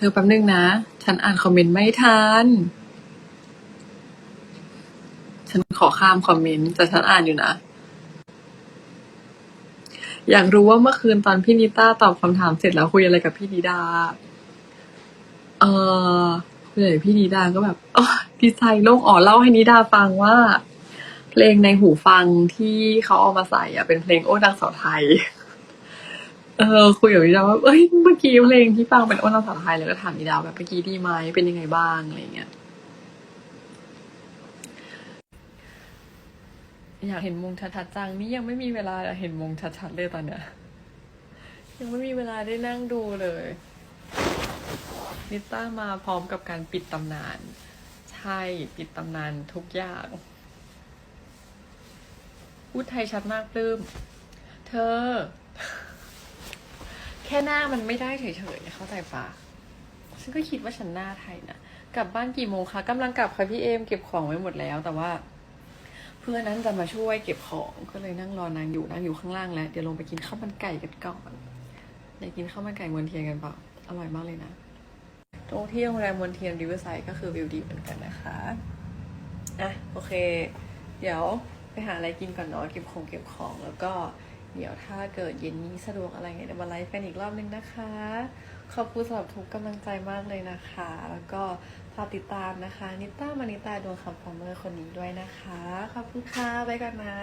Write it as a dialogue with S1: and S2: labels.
S1: ธอแป๊บนึงนะ ฉันอ่านคอมเมนต์ไม่ทัน ฉันขอข้ามคอมเมนต์แต่ฉันอ่านอยู่นะ อยากรู้ว่าเมื่อคืนตอนพี่นิต้าตอบคำถามเสร็จแล้วคุยอะไรกับพี่นิดา เออคุยอะไรกับพี่นิดาก็แบบอ๋อดีใจโล่งอ๋อเล่าให้นิดาฟังว่า เพลงในหูฟังที่เขาเอามาใส่อะเป็นเพลงโอ้ดังสาวไทย เออคุยกับนิดาว่าเอ้ยเมื่อกี้เพลงที่ฟังเป็นโอ้ดังสาวไทยแล้วก็ถามนิดาแบบเมื่อกี้ดีไหมเป็นยังไงบ้างอะไรเงี้ยอยากเห็นมงชัดๆจังนี่ยังไม่มีเวลาเห็นมงชัดๆเลยตอนเนี้ยยังไม่มีเวลาได้นั่งดูเลยนิต้ามาพร้อมกับการปิดตำนาน ใช่ปิดตำนานทุกอย่างพูดไทยชัดมากปลื้มเธอ ค่หน้ามันไม่ได้เฉยๆเข้าใจปะฉันก็คิดว่าฉันหน้าไทยนะกลับบ้านกี่โมงคะกำลังกลับค่ะพี่เอมเก็บของไว้หมดแล้ว แต่ว่า เพื่อนนั้นจะมาช่วยเก็บของก็เลยนั่งรอนางอยู่นางอยู่ข้างล่างแล้ว เดี๋ยวลงไปกินข้าวมันไก่กันก่อนอยากกินข้าวมันไก่มวนเทียนกันเปล่าอร่อยมากเลยนะตรงที่โรงแรมมวนเทียนริเวอร์ไซด์ก็คือวิวดีเหมือนกันนะคะอะโอเค เดี๋ยวไปหาอะไรกินก่อนเนาะเก็บของเก็บของแล้วก็ เดี๋ยวถ้าเกิดเย็นนี้สะดวกอะไรเงี้ยเดี๋ยวมาไลฟ์กันอีกรอบนึงนะคะ ขอบคุณสำหรับทุกกำลังใจมากเลยนะคะ แล้วก็ฝากติดตามนะคะ นิต้ามานิตาดวงคำฟอร์เมอร์คนนี้ด้วยนะคะ ขอบคุณค่ะไปก่อนนะ